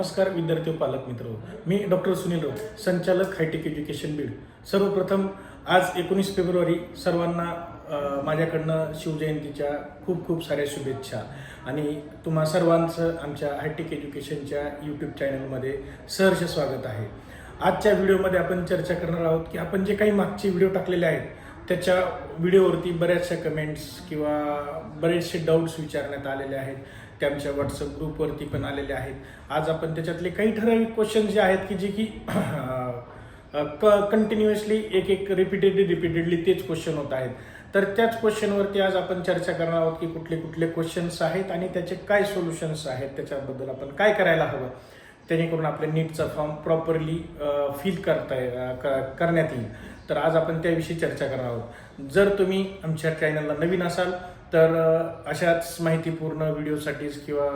नमस्कार विद्यार्थी पालक मित्र. मी डॉक्टर सुनील राऊत संचालक हायटेक एज्युकेशन बीड. सर्वप्रथम आज एकोणीस फेब्रुवारी सर्वांना माझ्याकडनं शिवजयंतीच्या खूप खूप साऱ्या शुभेच्छा. आणि तुम्हा सर्वांचं आमच्या हायटेक एज्युकेशनच्या यूट्यूब चॅनलमध्ये सहर्ष स्वागत आहे. आजच्या व्हिडिओमध्ये आपण चर्चा करणार आहोत की आपण जे काही मागचे व्हिडिओ टाकलेले आहेत त्याच्या व्हिडिओवरती बऱ्याचशा कमेंट्स किंवा बरेचसे डाऊट्स विचारण्यात आलेले आहेत. ते आमच्या व्हॉट्सअप ग्रुपवरती पण आलेले आहेत. आज आपण त्याच्यातले काही ठराविक क्वेश्चन जे आहेत की जे की कंटिन्युअसली एक एक रिपीटेडली रिपीटेडली तेच क्वेश्चन होत आहेत. तर त्याच क्वेश्चनवरती आज आपण चर्चा करणार आहोत की कुठले कुठले क्वेश्चन्स आहेत आणि त्याचे काय सोल्युशन्स आहेत त्याच्याबद्दल आपण काय करायला हवं जेणेकरून आपल्या नीटचा फॉर्म प्रॉपरली फिल करता ये- क- करण्यात येईल. तर आज आपण त्याविषयी चर्चा करणार आहोत. जर तुम्ही आमच्या चॅनलला नवीन असाल तर अशाच माहितीपूर्ण व्हिडिओसाठीच किंवा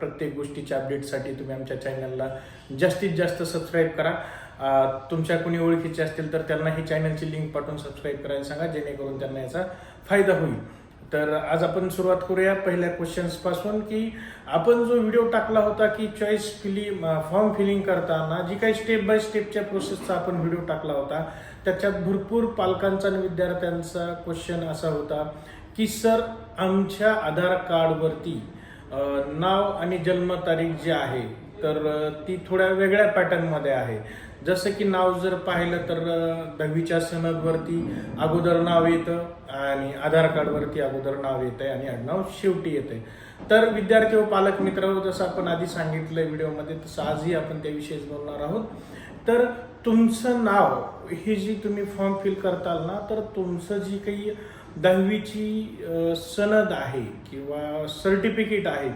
प्रत्येक गोष्टीच्या अपडेटसाठी तुम्ही आमच्या चॅनलला जास्तीत जास्त सबस्क्राईब करा. तुमच्या कोणी ओळखीचे असतील तर त्यांना ही चॅनलची लिंक पाठवून सबस्क्राईब करायला सांगा जेणेकरून त्यांना याचा फायदा होईल. तर आज आपण सुरुवात करूया पहिल्या क्वेश्चन्सपासून की आपण जो व्हिडिओ टाकला होता की चॉईस फिली फॉर्म फिलिंग करताना जी काही स्टेप बाय स्टेपच्या प्रोसेसचा आपण व्हिडिओ टाकला होता त्याच्यात भरपूर पालकांचा आणि विद्यार्थ्यांचा क्वेश्चन असा होता. की सर आमच्या आधार कार्डवरती नाव आणि जन्मतारीख जी आहे तर ती थोड्या वेगळ्या पॅटर्नमध्ये आहे. जसं की नाव जर पाहिलं तर दहावीच्या सनदवरती अगोदर नाव येतं आणि आधार कार्डवरती अगोदर नाव येतंय आणि आडनाव शेवटी येतंय. तर विद्यार्थी व पालक मित्र जसं आपण आधी सांगितलं व्हिडिओमध्ये तसं आजही आपण त्याविषयीच बोलणार आहोत. तर तुमचं नाव हे जी तुम्ही फॉर्म फिल करताल ना तर तुमचं जी काही दहावीची सनद आहे किंवा सर्टिफिकेट आहे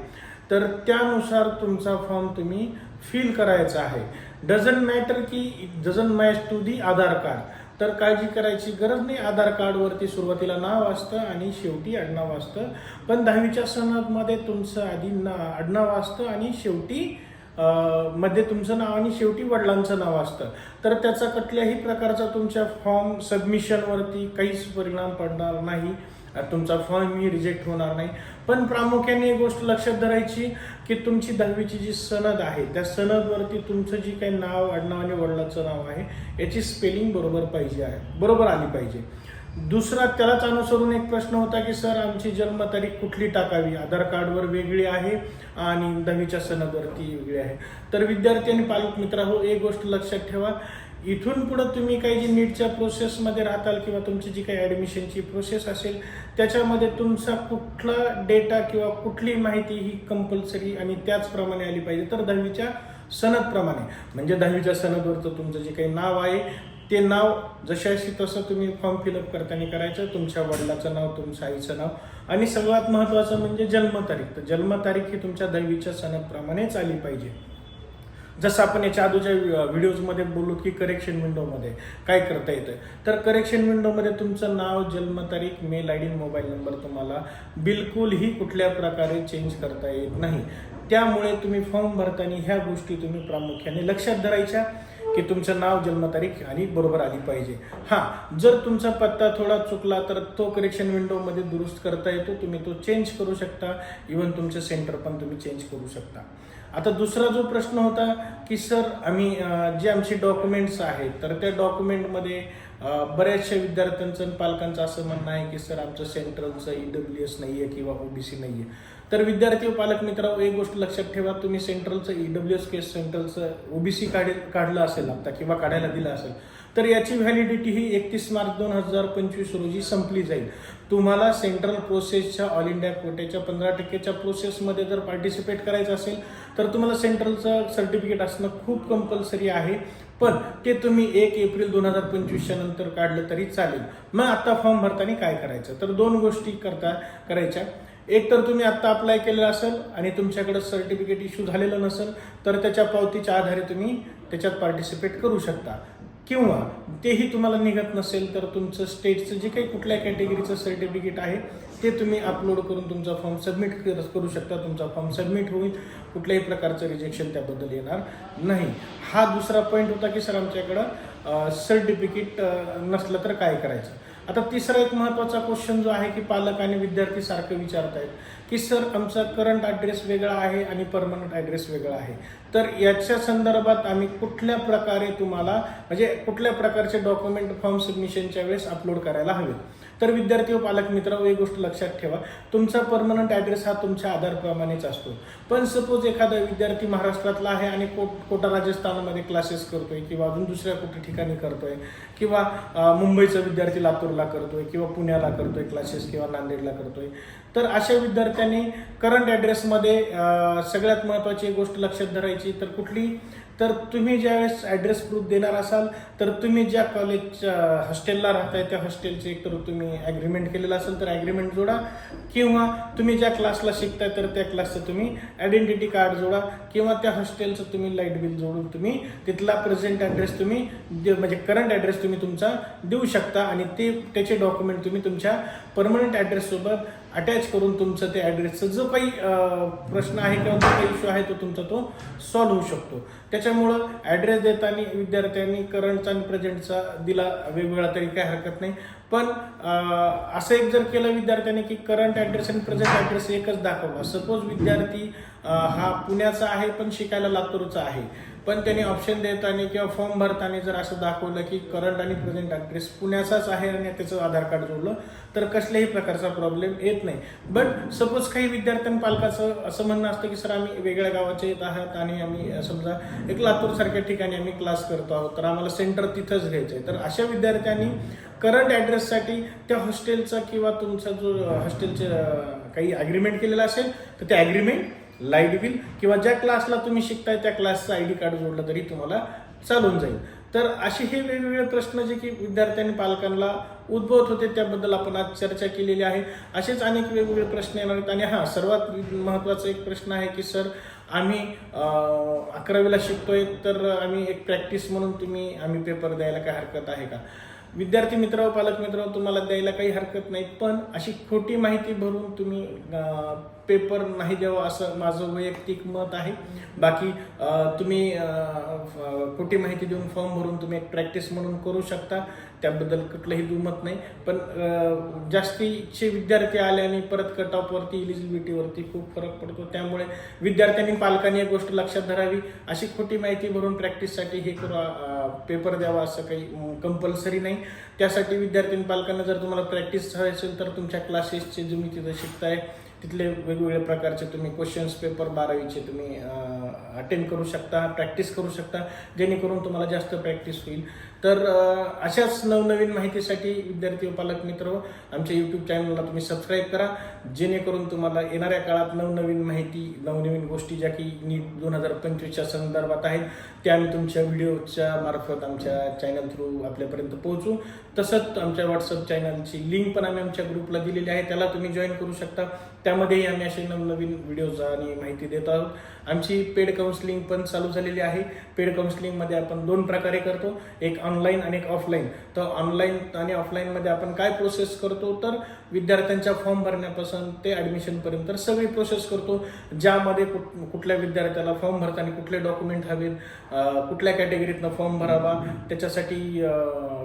तर त्यानुसार तुमचा फॉर्म तुम्ही फिल करायचा आहे. डझंट मॅटर की doesn't match to the Aadhaar card तर काळजी करायची गरज नाही आधार कार्डवरती सुरुवातीला नाव असतं आणि शेवटी आडनाव असतं. पण दहावीच्या सनदमध्ये तुमचं आधी ना आडनाव असतं आणि शेवटी मध्ये तुमचं नाव आणि शेवटी वडिलांचं नाव असतं. तर त्याचा कुठल्याही प्रकारचा तुमच्या फॉर्म सबमिशनवरती काहीच परिणाम पडणार नाही. तुमचा फॉर्मही रिजेक्ट होणार नाही. पण प्रामुख्याने एक गोष्ट लक्षात धरायची की तुमची दहावीची जी सनद आहे त्या सनदवरती तुमचं जी काही नाव आडनाव आणि वडिलांचं नाव आहे याची स्पेलिंग बरोबर पाहिजे आहे. बरोबर आली पाहिजे. दुसरा त्यालाच अनुसरून एक प्रश्न होता की सर आमची जन्मतारीख कुठली टाकावी? आधार कार्डवर वेगळी आहे आणि दहावीच्या सणावरती वेगळी आहे. तर विद्यार्थी आणि पालक मित्र हो एक गोष्ट लक्षात ठेवा. इथून पुढे तुम्ही काही जी नीटच्या प्रोसेसमध्ये राहताल किंवा तुमची जी काही ॲडमिशनची प्रोसेस असेल त्याच्यामध्ये तुमचा कुठला डेटा किंवा कुठली माहिती ही कंपल्सरी आणि त्याचप्रमाणे आली पाहिजे. तर दहावीच्या सनदप्रमाणे म्हणजे दहावीच्या सनदवरचं तुमचं जे काही नाव आहे ते नाव जशाशी तसं तुम्ही फॉर्म फिलअप करताना करायचं. तुमच्या वडिलाचं नाव तुमच्या आईचं नाव. आणि सगळ्यात महत्त्वाचं म्हणजे जन्मतारीख. तर जन्मतारीख ही तुमच्या दहावीच्या सणाप्रमाणेच आली पाहिजे. जसं आपण याच्या आधीच्या व्हिडिओजमध्ये बोलू की करेक्शन विंडोमध्ये काय करता येतं. तर करेक्शन विंडोमध्ये तुमचं नाव जन्मतारीख mail I D mobile number तुम्हाला बिलकुलही कुठल्या प्रकारे चेंज करता येत नाही. त्यामुळे तुम्ही फॉर्म भरताना ह्या गोष्टी तुम्ही प्रामुख्याने लक्षात धरायच्या. की तुमचं नाव जन्मतारीख आणि बरोबर आली पाहिजे. हां जर तुमचा पत्ता थोडा चुकला तर तो करेक्शन विंडोमध्ये दुरुस्त करता येतो. तुम्ही तो चेंज करू शकता. इवन तुमचं सेंटर पण तुम्ही चेंज करू शकता. आता दुसरा जो प्रश्न होता की सर आम्ही जे आमचे डॉक्युमेंट्स आहेत तर त्या डॉक्युमेंटमध्ये बऱ्याचशा विद्यार्थ्यांचं आणि पालकांचं असं म्हणणं आहे की सर आमचं सेंट्रलचं ई डब्ल्यू एस नाही आहे किंवा ओबीसी नाही आहे तर विद्यार्थी पालक मित्रांनो एक गोष्ट लक्षात ठेवा तुम्ही सेंट्रलचं ई डब्ल्यू एस केस सेंट्रलचं ओबीसी काढे काढलं असेल आता किंवा काढायला दिलं असेल तर याची व्हॅलिडिटी ही एकतीस मार्च दोन हजार पंचवीस रोजी संपली जाईल. तुम्हाला सेंट्रल प्रोसेसच्या ऑल इंडिया कोटेच्या पंधरा टक्केच्या प्रोसेसमध्ये जर पार्टिसिपेट करायचं असेल तर तुम्हाला सेंट्रलचं सर्टिफिकेट असणं खूप कंपल्सरी आहे. पण ते तुम्ही एक एप्रिल दोन हजार पंचवीसच्या नंतर काढलं तरी चालेल. मग आता फॉर्म भरताना काय करायचं? तर दोन गोष्टी करता करायच्या. एक तर तुम्ही आत्ता अप्लाय केलेलं असेल आणि तुमच्याकडे सर्टिफिकेट इश्यू झालेलं नसेल तर त्याच्या पावतीच्या आधारे तुम्ही त्याच्यात पार्टिसिपेट करू शकता. किंवा तेही तुम्हाला निघत नसेल तर तुमचं स्टेटचं जे काही कुठल्या कॅटेगरीचं सर्टिफिकेट आहे ते तुम्ही अपलोड करून तुमचा फॉर्म सबमिट करू शकता. तुमचा फॉर्म सबमिट होईल. कुठल्याही प्रकारचं रिजेक्शन त्याबद्दल येणार नाही. हा दुसरा पॉईंट होता की सर आमच्याकडं सर्टिफिकेट नसलं तर काय करायचं? आता तिसरा एक महत्त्वाचा क्वेश्चन जो आहे की पालक आणि विद्यार्थी सारखं विचारत आहेत की सर आमचा करंट ॲड्रेस वेगळा आहे आणि परमनंट ॲड्रेस वेगळा आहे. तर याच्या संदर्भात आम्ही कुठल्या प्रकारे तुम्हाला म्हणजे कुठल्या प्रकारचे डॉक्युमेंट फॉर्म सबमिशनच्या वेळेस अपलोड करायला हवेत तर विद्यार्थी व पालक मित्र एक गोष्ट लक्षात ठेवा. तुमचा परमनंट ॲड्रेस हा तुमच्या आधारप्रमाणेच असतो. पण सपोज एखादा विद्यार्थी महाराष्ट्रातला आहे आणि कोट कोटा राजस्थानमध्ये क्लासेस करतोय किंवा अजून दुसऱ्या कुठे ठिकाणी करतोय किंवा मुंबईचा विद्यार्थी लातूरला करतोय किंवा पुण्याला करतोय क्लासेस किंवा नांदेडला करतोय. तर अशा विद्यार्थ्यांनी करंट ॲड्रेसमध्ये सगळ्यात महत्त्वाची एक गोष्ट लक्षात धरायची तर कुठली? तर तुम्ही ज्यावेळेस ॲड्रेस प्रूफ देणार असाल तर तुम्ही ज्या कॉलेजच्या हॉस्टेलला राहताय त्या हॉस्टेलचे एक तर तुम्ही ॲग्रीमेंट केलेलं असेल तर ॲग्रीमेंट जोडा. किंवा तुम्ही ज्या क्लासला शिकताय तर त्या क्लासचं तुम्ही आयडेंटिटी कार्ड जोडा. किंवा त्या हॉस्टेलचं तुम्ही लाइट बिल जोडून तुम्ही तिथला प्रेझेंट ॲड्रेस तुम्ही दे- म्हणजे करंट ॲड्रेस तुम्ही तुमचा देऊ शकता. आणि ते त्याचे डॉक्युमेंट तुम्ही तुमच्या परमनंट ॲड्रेससोबत अटॅच करून तुमचं ते ॲड्रेसचा जो काही प्रश्न आहे किंवा जो काही इश्यू आहे तो तुमचा तो सॉल्व्ह होऊ शकतो. त्याच्यामुळं ॲड्रेस देताना विद्यार्थ्यांनी करंटचा आणि प्रेझेंटचा दिला वेगवेगळा तरी काही हरकत नाही. पण असं एक जर केलं विद्यार्थ्यांनी की करंट ॲड्रेस आणि प्रेझेंट ॲड्रेस एकच दाखवला. सपोज विद्यार्थी हा पुण्याचा आहे पण शिकायला लातूरचा आहे. पण त्यांनी ऑप्शन देताना किंवा फॉर्म भरताना जर असं दाखवलं की करंट आणि प्रेझेंट ॲड्रेस पुण्याचाच आहे आणि त्याचं आधार कार्ड जोडलं तर कसल्याही प्रकारचा प्रॉब्लेम येत नाही. बट सपोज काही विद्यार्थ्यां पालकाचं असं म्हणणं असतं की सर आम्ही वेगळ्या गावाचे येत आहात आणि आम्ही समजा एक लातूरसारख्या ठिकाणी आम्ही क्लास करतो आहोत तर आम्हाला सेंटर तिथंच घ्यायचं आहे. तर अशा विद्यार्थ्यांनी करंट ॲड्रेससाठी त्या हॉस्टेलचा किंवा तुमचा जो हॉस्टेलचे काही ॲग्रीमेंट केलेला असेल तर ते ॲग्रीमेंट लाइट बिल किंवा ज्या क्लासला तुम्ही शिकताय त्या क्लासचं आय डी कार्ड जोडलं तरी तुम्हाला चालून जाईल. तर असे हे वेगवेगळे प्रश्न जे की विद्यार्थ्यांनी पालकांना उद्भवत होते त्याबद्दल आपण आज चर्चा केलेली आहे. असेच अनेक वेगवेगळे प्रश्न येणार आहेत. आणि हा सर्वात महत्त्वाचा एक प्रश्न आहे की सर आम्ही अकरावीला शिकतोय तर आम्ही एक प्रॅक्टिस म्हणून तुम्ही आम्ही पेपर द्यायला काय हरकत आहे का? विद्यार्थी मित्र पालक मित्र तुम्हाला द्यायला काही हरकत नाही पण अशी खोटी माहिती भरून तुम्ही पेपर नाही द्यावं असं माझं वैयक्तिक मत आहे. बाकी तुम्ही खोटी माहिती देऊन फॉर्म भरून तुम्ही एक प्रॅक्टिस म्हणून करू शकता. त्याबद्दल कुठलंही दुमत नाही. पण जास्तीचे विद्यार्थी आल्याने परत कट ऑफवरती इलिजिबिलिटीवरती खूप फरक पडतो. त्यामुळे विद्यार्थ्यांनी पालकांनी एक गोष्ट लक्षात धरावी. अशी खोटी माहिती भरून प्रॅक्टिससाठी हे करू पेपर द्यावा असं काही कंपल्सरी नाही. त्यासाठी विद्यार्थी पालकांना जर तुम्हाला प्रॅक्टिस हवी असेल तर तुमच्या क्लासेसचे जे मी तिथं शिकताय. तिथले वेगवेगळ्या प्रकारचे तुम्ही क्वेश्चन्स पेपर बारावीचे तुम्ही अटेंड करू शकता प्रॅक्टिस करू शकता. जेणेकरून तुम्हाला जास्त प्रॅक्टिस होईल. तर अशाच नवनवीन माहितीसाठी विद्यार्थी व पालक मित्र आमच्या यूट्यूब चॅनलला तुम्ही सबस्क्राईब करा. जेणेकरून तुम्हाला येणाऱ्या काळात नवनवीन माहिती नवनवीन गोष्टी ज्या की नीट दोन हजार पंचवीसच्या संदर्भात आहेत त्या आम्ही तुमच्या व्हिडिओच्या मार्फत आमच्या चॅनल थ्रू आपल्यापर्यंत पोहोचू. तसंच आमच्या व्हॉट्सअप चॅनलची लिंक पण आम्ही आमच्या ग्रुपला दिलेली आहे. त्याला तुम्ही जॉईन करू शकता. त्यामध्येही आम्ही असे नवनवीन व्हिडिओज आणि माहिती देत आहोत. आमची पेड काउन्सिलिंग पण चालू झालेली आहे. पेड काउन्सिलिंगमध्ये आपण दोन प्रकारे करतो. एक ऑनलाईन आणि एक ऑफलाईन तर ऑनलाईन आणि ऑफलाईनमध्ये आपण काय प्रोसेस करतो? तर विद्यार्थ्यांच्या फॉर्म भरण्यापासून ते ॲडमिशनपर्यंत सगळी प्रोसेस करतो. ज्यामध्ये कुठ कुठल्या विद्यार्थ्याला फॉर्म भरताना कुठले डॉक्युमेंट हवेत कुठल्या कॅटेगरीतनं फॉर्म भरावा त्याच्यासाठी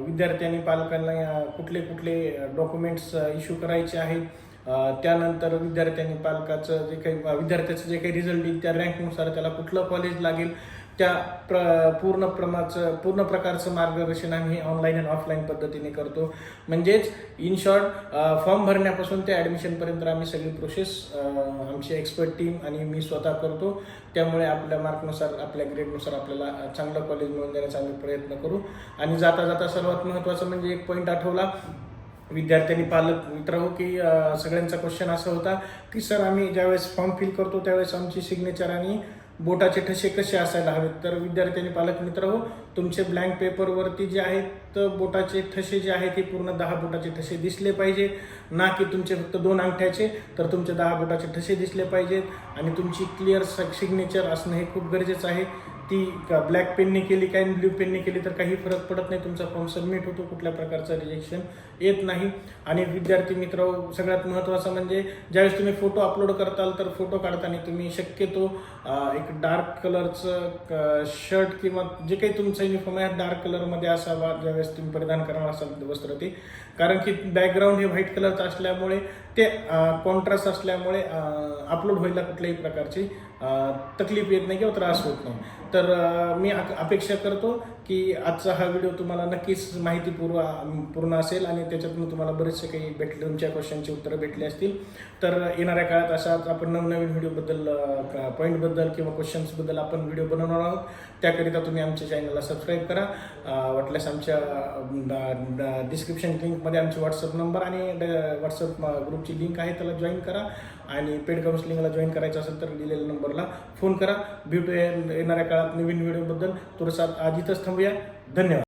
विद्यार्थ्यांनी पालकांना कुठले कुठले डॉक्युमेंट्स इश्यू करायचे आहेत. त्यानंतर विद्यार्थ्यांनी पालकाचं जे काही विद्यार्थ्याचं जे काही रिझल्ट येईल त्या रँकनुसार त्याला कुठलं कॉलेज लागेल त्या प्र पूर्ण प्रमाचं पूर्ण प्रकारचं मार्गदर्शन आम्ही ऑनलाईन आणि ऑफलाईन पद्धतीने करतो. म्हणजेच इन शॉर्ट फॉर्म भरण्यापासून ते ॲडमिशनपर्यंत आम्ही सगळी प्रोसेस आमची एक्सपर्ट टीम आणि मी स्वतः करतो. त्यामुळे आपल्या मार्कनुसार आपल्या ग्रेडनुसार आपल्याला चांगलं कॉलेज मिळवून देण्याचा आम्ही प्रयत्न करू. आणि जाता जाता सर्वात महत्त्वाचं म्हणजे एक पॉईंट आठवला. विद्यार्थ्यांनी पालक मित्र हो की सगळ्यांचा क्वेश्चन असा होता की सर आम्ही ज्यावेळेस फॉर्म फिल करतो त्यावेळेस आमची सिग्नेचर आणि बोटाचे ठसे कसे असायला हवेत? तर विद्यार्थ्यांनी पालक मित्र हो तुमचे ब्लँक पेपरवरती जे आहेत तर बोटाचे ठसे जे आहेत ते पूर्ण दहा बोटाचे ठसे दिसले पाहिजे. ना की तुमचे फक्त दोन अंगठ्याचे तर तुमचे दहा बोटाचे ठसे दिसले पाहिजेत. आणि तुमची क्लिअर सिग्नेचर असणं हे खूप गरजेचं आहे. ती ब्लॅक पेनने केली काय ब्ल्यू पेनने केली तर काही फरक पडत नाही. तुमचा फॉर्म सबमिट होतो कुठल्या प्रकारचं रिजेक्शन येत नाही. आणि विद्यार्थी मित्र सगळ्यात महत्त्वाचं म्हणजे ज्यावेळेस तुम्ही फोटो अपलोड करताल तर फोटो काढताना तुम्ही शक्यतो एक डार्क कलरचं शर्ट किंवा जे काही तुमचं युनिफॉर्म आहे डार्क कलरमध्ये असावा ज्यावेळेस तुम्ही परिधान करणार असाल वस्त्र ते. कारण की बॅकग्राऊंड हे व्हाईट कलरचं असल्यामुळे ते कॉन्ट्रास्ट असल्यामुळे अपलोड व्हायला कुठल्याही प्रकारची तकलीफ येत नाही किंवा त्रास होत नाही. तर मी अक- अपेक्षा करतो की आजचा हा व्हिडिओ तुम्हाला नक्कीच माहितीपूर्व पूर्ण असेल आणि त्याच्यातून तुम्हाला बरेचसे काही भेटले तुमच्या क्वेश्चनची उत्तरं भेटली असतील. तर येणाऱ्या काळात अशाच आपण नवनवीन व्हिडिओबद्दल पॉईंटबद्दल किंवा क्वेश्चन्सबद्दल आपण व्हिडिओ बनवणार आहोत. त्याकरिता तुम्ही आमच्या चॅनलला सबस्क्राईब करा. वाटल्यास आमच्या डिस्क्रिप्शन लिंकमध्ये आमचे व्हॉट्सअप नंबर आणि व्हॉट्सअप ग्रुप ग्रुपची लिंक आहे त्याला जॉईन करा. आणि पेड काउन्सिलिंगला जॉईन करायचं असेल तर दिलेल्या नंबरला फोन करा. भेटूया येणाऱ्या काळात नवीन व्हिडिओबद्दल तुरसात आज इथंच थांबूया. धन्यवाद.